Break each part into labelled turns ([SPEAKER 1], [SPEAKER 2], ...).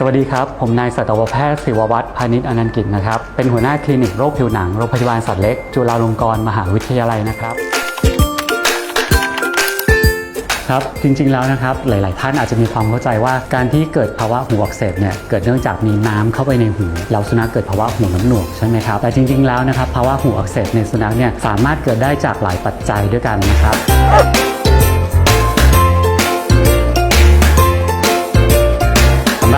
[SPEAKER 1] สวัสดีครับ ผมนายสัตวแพทย์ศิววัฒน์พานิชอนันต์กิจนะครับ เป็นหัวหน้าคลินิกโรคผิวหนังโรงพยาบาลสัตว์เล็ก จุฬาลงกรณ์มหาวิทยาลัยนะครับ ครับ จริงๆแล้วนะครับ หลาย ๆ ท่านอาจจะมีความเข้าใจว่าการที่เกิดภาวะหูอักเสบเนี่ย เกิดเนื่องจากมีน้ำเข้าไปในหูแล้วสุนัขเกิดภาวะหูน้ำหนวกใช่ไหมครับ แต่จริง ๆ แล้วนะครับ ภาวะหูอักเสบในสุนัขเนี่ย สามารถเกิดได้จากหลายปัจจัยด้วยกันนะครับ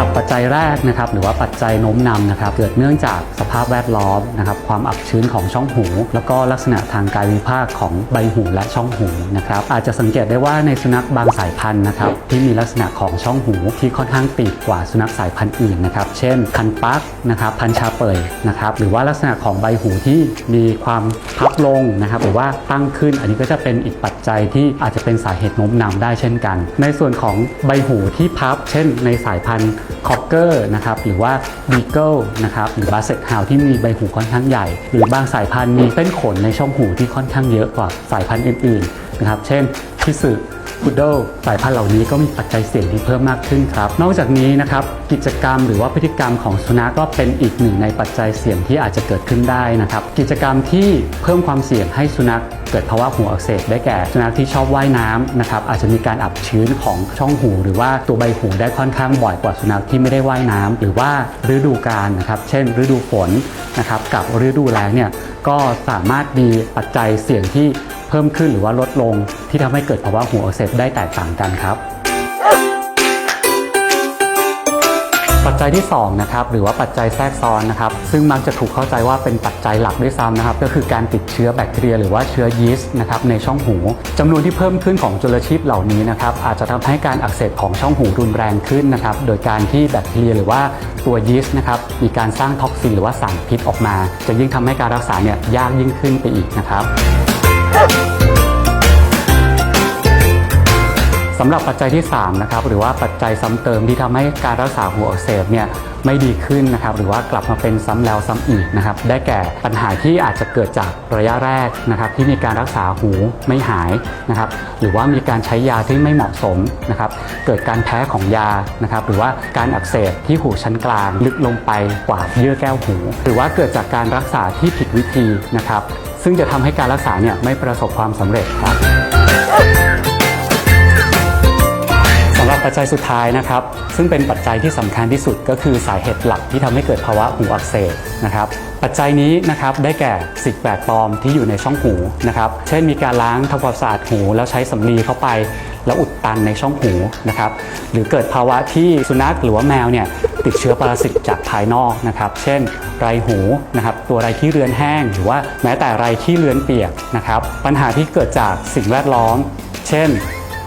[SPEAKER 1] รับปัจจัยแรกนะครับหรือว่าปัจจัยโน้มนำนะครับเกิดเนื่องจากสภาพแวดล้อมนะครับความอับชื้นของช่องหู แล้วก็ลักษณะทางกายวิภาคของใบหูและช่องหูนะครับอาจจะสังเกตได้ว่าในสุนัขบางสายพันธุ์นะครับที่มีลักษณะของช่องหูที่ค่อนข้างตีบกว่าสุนัขสายพันธุ์อื่นนะครับเช่นคันปักนะครับพันชาเปยนะครับหรือว่าลักษณะของใบหูที่มีความพับลงนะครับหรือว่าตั้งขึ้น อันนี้ก็จะเป็นอีกปัจจัยที่อาจจะเป็นสาเหตุโน้มนำได้เช่นกัน ในส่วนของใบหูที่พับ เช่น ในสายพันธุ์คอกเกอร์นะครับหรือว่าบีเกิลนะครับหรือบาเซตฮาวที่มีใบหูค่อนข้างใหญ่ หรือบางสายพันธุ์มีเส้นขนในช่องหูที่ค่อนข้างเยอะกว่าสายพันธุ์อื่นๆนะครับเช่น พิสึพุดเดิลสายพันธุ์เหล่านี้ก็มีปัจจัยเสี่ยงที่เพิ่มมากขึ้นครับ นอกจากนี้นะครับกิจกรรมหรือว่าพฤติกรรมของสุนัขก็เป็นอีกหนึ่งในปัจจัยเสี่ยงที่อาจจะเกิดขึ้นได้นะครับ กิจกรรมที่เพิ่มความเสี่ยงให้สุนัขเกิดภาวะหูอักเสบได้แก่สุนัขที่ชอบว่ายน้ำนะครับอาจจะมีการอับชื้นของช่องหู หรือว่าตัวใบหูได้ค่อนข้างบ่อยกว่าสุนัขที่ไม่ได้ว่ายน้ำหรือว่าฤดูกาลนะครับเช่น ฤดูฝนนะครับกับฤดูแล้งเนี่ยก็สามารถมีปัจจัยเสี่ยงที่ เพิ่มขึ้นหรือว่าลดลง ที่ทำให้เกิดภาวะหูอักเสบได้แตกต่างกันครับ ปัจจัยที่2นะครับหรือว่าปัจจัยแทรกซ้อนนะครับซึ่งมักจะถูกเข้าใจว่าเป็นปัจจัยหลักด้วยซ้ำนะครับก็คือการติดเชื้อแบคทีเรีย หรือว่าเชื้อยีสต์นะครับในช่องหูจำนวนที่เพิ่มขึ้นของจุลชีพเหล่านี้นะครับอาจจะทำให้การอักเสบของช่องหูรุนแรงขึ้นนะครับโดยการที่แบคทีเรียหรือว่าตัวยีสต์นะครับมีการสร้างท็อกซินหรือว่าสารพิษออกมา จะยิ่งทำให้การรักษาเนี่ยยากยิ่งขึ้นไปอีกนะครับ สำหรับปัจจัยที่3นะครับหรือว่าปัจจัยซ้ำเติมที่ทำให้การรักษาหูอักเสบเนี่ยไม่ดีขึ้นนะครับหรือว่ากลับมาเป็นซ้ำแล้วซ้ำอีกนะครับได้แก่ปัญหาที่อาจจะเกิดจากระยะแรกนะครับที่มีการรักษาหูไม่หายนะครับหรือว่ามีการใช้ยาที่ไม่เหมาะสมนะครับเกิดการแพ้ของยานะครับหรือว่าการอักเสบที่หูชั้นกลาง ลึกลงไปกว่าเยื่อแก้วหู หรือว่าเกิดจากการรักษาที่ผิดวิธีนะครับ ซึ่งจะทำให้การรักษาเนี่ยไม่ประสบความสำเร็จครับ จจัยสุดท้ายนะครับ ซึ่งเป็นปัจจัยที่สำคัญที่สุดก็คือสาเหตุหลักที่ทำให้เกิดภาวะหูอักเสบนะครับปัจจัยนี้นะครับได้แก่สิ่งแปลกปลอมที่อยู่ในช่องหูนะครับเช่นมีการล้างทำความสะอาดหู แล้วใช้สำลีเข้าไป แล้วอุดตันในช่องหูนะครับหรือเกิดภาวะที่สุนัขหรือว่าแมวเนี่ยติดเชื้อปรสิตจากภายนอกนะครับเช่น ไรหูนะครับตัวไรขี้เรือนแห้ง หรือว่าแม้แต่ไรขี้เรือนเปียกนะครับปัญหาที่เกิดจากสิ่งแวดล้อม เช่น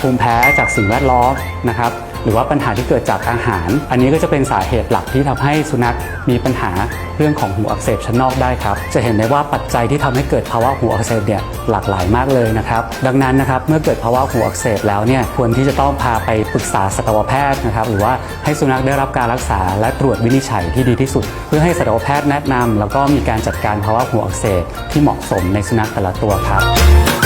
[SPEAKER 1] ภูมิแพ้จากสิ่งแวดล้อมนะครับหรือว่าปัญหาที่เกิดจากอาหาร อันนี้ก็จะเป็นสาเหตุหลักที่ทำให้สุนัขมีปัญหาเรื่องของหูอักเสบชั้นนอกได้ครับ จะเห็นได้ว่าปัจจัยที่ทำให้เกิดภาวะหูอักเสบเนี่ยหลากหลายมากเลยนะครับ ดังนั้นนะครับเมื่อเกิดภาวะหูอักเสบแล้วเนี่ยควรที่จะต้องพาไปปรึกษาสัตวแพทย์นะครับ หรือว่าให้สุนัขได้รับการรักษาและตรวจวินิจฉัยที่ดีที่สุด เพื่อให้สัตวแพทย์แนะนำแล้วก็มีการจัดการภาวะหูอักเสบที่เหมาะสมในสุนัขแต่ละตัวครับ